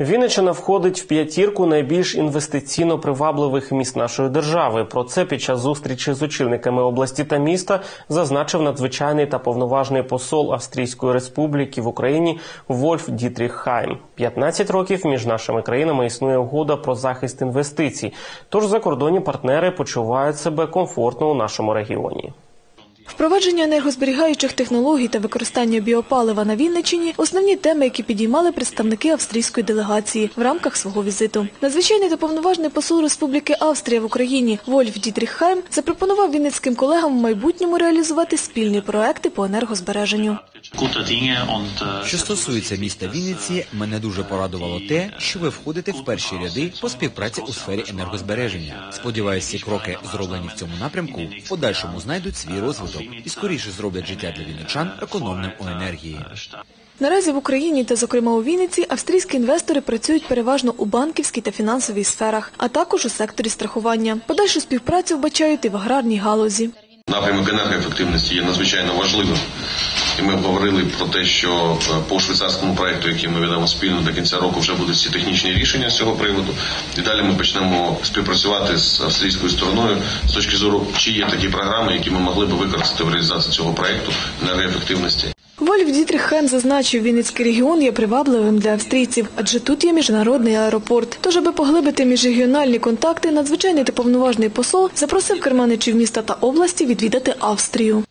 Вінниччина входить в п'ятірку найбільш інвестиційно привабливих міст нашої держави. Про це під час зустрічі з очільниками області та міста зазначив надзвичайний та повноважний посол Австрійської республіки в Україні Вольф Дітріх Хайм. 15 років між нашими країнами існує угода про захист інвестицій. Тож закордонні партнери почувають себе комфортно у нашому регіоні. Впровадження енергозберігаючих технологій та використання біопалива на Вінничині – основні теми, які підіймали представники австрійської делегації в рамках свого візиту. Надзвичайний та повноважний посол Республіки Австрія в Україні Вольф Дітріх Хайм запропонував вінницьким колегам в майбутньому реалізувати спільні проекти по енергозбереженню. Що стосується міста Вінниці, мене дуже порадувало те, що ви входите в перші ряди по співпраці у сфері енергозбереження. Сподіваюся, кроки, зроблені в цьому напрямку, в подальшому знайдуть свій розвиток і скоріше зроблять життя для вінничан економним у енергії. Наразі в Україні та, зокрема, у Вінниці австрійські інвестори працюють переважно у банківській та фінансовій сферах, а також у секторі страхування. Подальшу співпрацю вбачають і в аграрній галузі. Напрямок енергоефективності є надзвичайно важливим. І ми говорили про те, що е, по швейцарському проекту, який ми ведемо спільно до кінця року, вже будуть всі технічні рішення з цього приводу. І далі ми почнемо співпрацювати з австрійською стороною з точки зору, чи є такі програми, які ми могли б використати в реалізації цього проекту енергоефективності. Вольф Дітріх Хайм зазначив, Вінницький регіон є привабливим для австрійців, адже тут є міжнародний аеропорт. Тож, аби поглибити міжрегіональні контакти, надзвичайний та повноважний посол запросив керманичів міста та області відвідати Австрію.